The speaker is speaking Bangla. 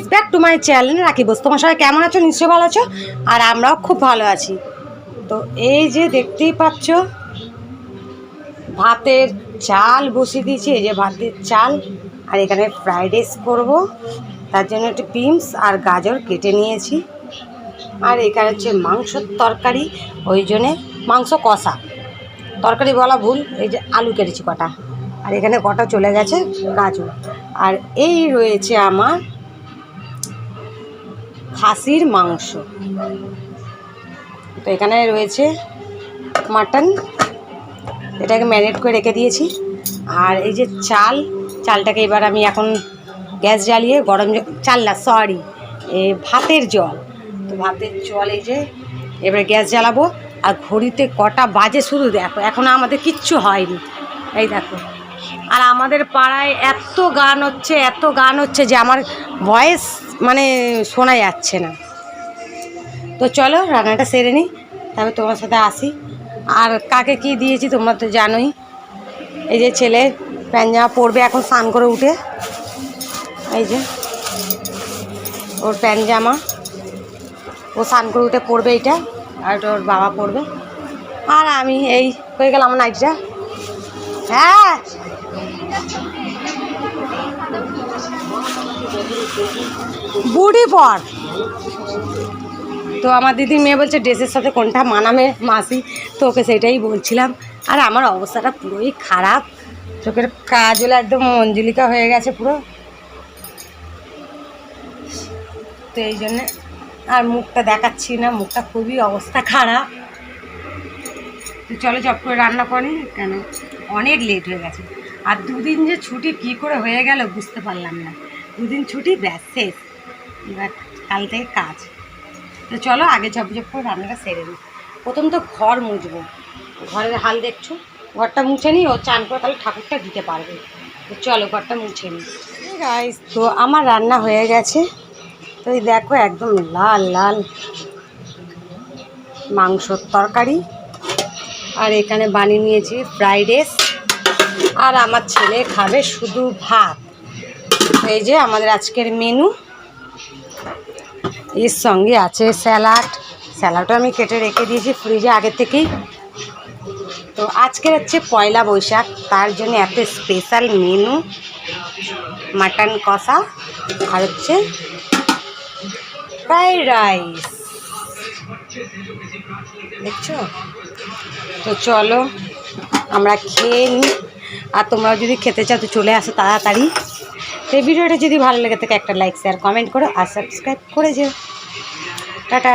Guys back to my channel রাখি বস। তোমার সবাই কেমন আছো? নিশ্চয়ই ভালো আছো? আর আমরাও খুব ভালো আছি। তো এই যে দেখতেই পাচ্ছ, ভাতের চাল বসিয়ে দিয়েছি। এই যে ভাতের চাল, আর এখানে ফ্রাইড রাইস করব। তার জন্য একটু বিনস আর গাজর কেটে নিয়েছি। আর এখানে হচ্ছে মাংসর তরকারি, ওই জন্যে মাংস কষা। তরকারি বলা ভুল, এই যে আলু কেটেছি কটা। আর এখানে কটা চলে গেছে, গাজর। আর এই রয়েছে আমার খাসির মাংস। তো এখানে রয়েছে মাটন। এটাকে ম্যারিনেট করে রেখে দিয়েছি। আর এই যে চাল, চালটাকে এবার আমি এখন গ্যাস জ্বালিয়ে গরম চাল না, সরি, এ ভাতের জল। তো ভাতের জল এই যে এবারে গ্যাস জ্বালাবো। আর ঘড়িতে কটা বাজে শুধু দেখো, এখন আমাদের কিচ্ছু হয়নি। এই দেখো। আর আমাদের পাড়ায় এত গান হচ্ছে, এত গান হচ্ছে যে আমার ভয়েস মানে শোনা যাচ্ছে না। তো চলো, রান্নাটা সেরে নিই তারপর তোমার সাথে আসি। আর কাকে কি দিয়েছি তোমরা তো জানোই। এই যে ছেলে প্যান্ট জামা পরবে এখন স্নান করে উঠে। এই যে, ওর প্যান্ট জামা। ও স্নান করে উঠে পরবে এইটা, আর ওর বাবা পরবে। আর আমি, এই, হয়ে গেল আমার নাইটটা। হ্যাঁ! বুড়ি পর তো আমার দিদির মেয়ে বলছে, ড্রেসের সাথে কোনটা মানামে মাসি? তো ওকে সেটাই বলছিলাম। আর আমার অবস্থাটা পুরোই খারাপ। চোখের কাজগুলো একদম মঞ্জুলিকা হয়ে গেছে পুরো। তো এই জন্যে আর মুখটা দেখাচ্ছি না, মুখটা খুবই অবস্থা খারাপ। তো চলো চপ করে রান্না করি কেন? অনেক লেট হয়ে গেছে। আর দুদিন যে ছুটি কী করে হয়ে গেল বুঝতে পারলাম না। দুদিন ছুটি ব্যাস শেষ। এবার কাল থেকে কাজ। তো চলো আগে ঝপ ঝপ করে রান্নাটা সেরে নিই প্রথম তো ঘর মুছবো। ঘরের হাল দেখছ? ঘরটা মুছে নিই ও চান করে তাহলে ঠাকুরটা দিতে পারবে। তো চলো ঘরটা মুছে নিই গাইস তো আমার রান্না হয়ে গেছে। তো এই দেখো একদম লাল লাল মাংসর তরকারি। আর এখানে বানিয়ে নিয়েছি ফ্রাইড রাইস। আর আমার ছেলে খাবে শুধু ভাত। এই যে আমাদের আজকের মেনু। এর সঙ্গে আছে স্যালাড। স্যালাডও আমি কেটে রেখে দিয়েছি ফ্রিজে আগে থেকেই। তো আজকের হচ্ছে পয়লা বৈশাখ, তার জন্য এত স্পেশাল মেনু। মাটন কষা আর হচ্ছে ফ্রাইড রাইস। দেখছ? তো চলো আমরা খেয়ে নিই আর তোমরা যদি খেতে চাও তো চলে আসো তাড়াতাড়ি। তো এই ভিডিওটা যদি ভালো লেগে থাকে, একটা লাইক শেয়ার কমেন্ট করো আর সাবস্ক্রাইব করে যেও। টাটা।